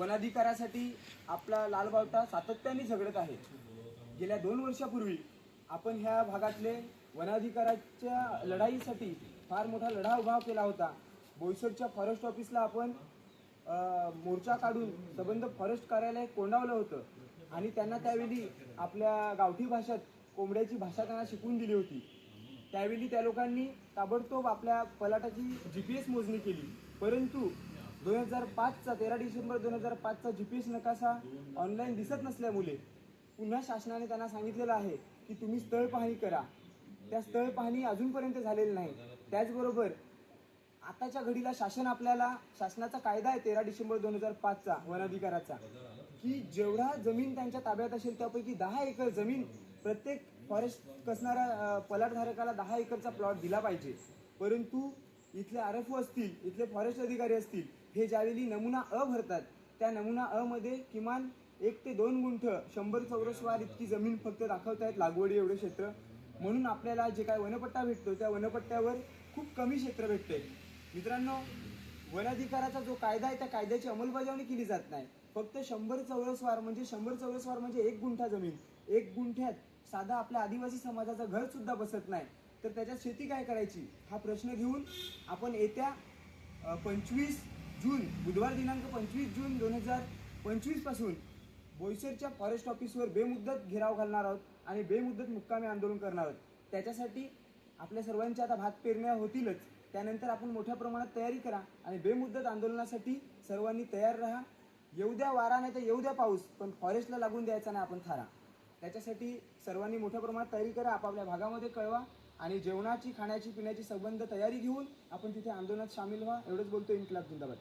वनाधिकारासाठी आपला लालबावटा सातत्याने झगडत आहे. गेल्या दोन वर्षापूर्वी आपण ह्या भागातले वनाधिकाराच्या लढाईसाठी फार मोठा लढा उभा केला होता. बोईसरच्या फॉरेस्ट ऑफिसला आपण मोर्चा काढून संबंध फॉरेस्ट कार्यालय कोंडावलं होतं. आणि त्यांना त्यावेळी आपल्या गावठी भाषेत कोंबड्याची भाषा त्यांना शिकवून दिली होती. त्यावेळी त्या लोकांनी ताबडतोब आपल्या पलाटाची जी पी एस मोजणी केली. परंतु दोन हजार पाचचा तेरा डिसेंबर दोन हजार पाचचा जी पी एस नकाशा ऑनलाईन दिसत नसल्यामुळे पुन्हा शासनाने त्यांना सांगितलेलं आहे की तुम्ही स्थळ पाहणी करा. त्या स्थळ पाहणी अजूनपर्यंत झालेली नाही. त्याचबरोबर आताच्या घडीला शासन आपल्याला शासनाचा कायदा आहे तेरा डिसेंबर दोन हजार पाचचा वनाधिकाराचा की जेवढा जमीन त्यांच्या ताब्यात असेल त्यापैकी दहा एकर जमीन प्रत्येक फॉरेस्ट कसणाऱ्या पलाटधारकाला दहा एकरचा प्लॉट दिला पाहिजे. परंतु इथले आर एफ ओ असतील इथले फॉरेस्ट अधिकारी असतील हे ज्यावेळी नमुना अ भरतात त्या नमुना अ मध्ये किमान एक ते दोन गुंठ शंभर चौरस वार इतकी जमीन फक्त दाखवतायत लागवडी एवढे क्षेत्र. म्हणून आपल्याला जे काय वनपट्टा भेटतो त्या वनपट्ट्यावर खूप कमी क्षेत्र भेटते. मित्रांनो वनाधिकाराचा जो कायदा आहे त्या कायद्याची अंमलबजावणी केली जात नाही. फक्त शंभर चौरसवार म्हणजे शंभर चौरसवार म्हणजे एक गुंठा जमीन. एक गुंठ्यात साधा आपल्या आदिवासी समाजाचं घर सुद्धा बसत नाही. तर त्याच्यात शेती काय करायची? हा प्रश्न घेऊन आपण येत्या पंचवीस जून बुधवार दिनांक पंचवीस जून दोन हजार पंचवीसपासून बोईसरच्या फॉरेस्ट ऑफिसवर बेमुद्दत घेराव घालणार आहोत आणि बेमुद्दत मुक्कामी आंदोलन करणार आहोत. त्याच्यासाठी आपल्या सर्वांच्या आता भात पेरण्या होतीलच. त्यानंतर आपण मोठ्या प्रमाणात तयारी करा आणि बेमुद्दत आंदोलनासाठी सर्वांनी तयार राहा. येऊ द्या वारा नाही तर येऊ द्या पाऊस पण फॉरेस्टला लागून द्यायचा नाही आपण थारा. त्याच्यासाठी सर्वांनी मोठ्या प्रमाणात तयारी करा आपापल्या भागामध्ये कळवा. आणि जेवणाची खाण्याची पिण्याची संबंध तयारी घेऊन आपण तिथे आंदोलनात सामील व्हा. एवढंच बोलतो इन्कलाब जिंदाबाद.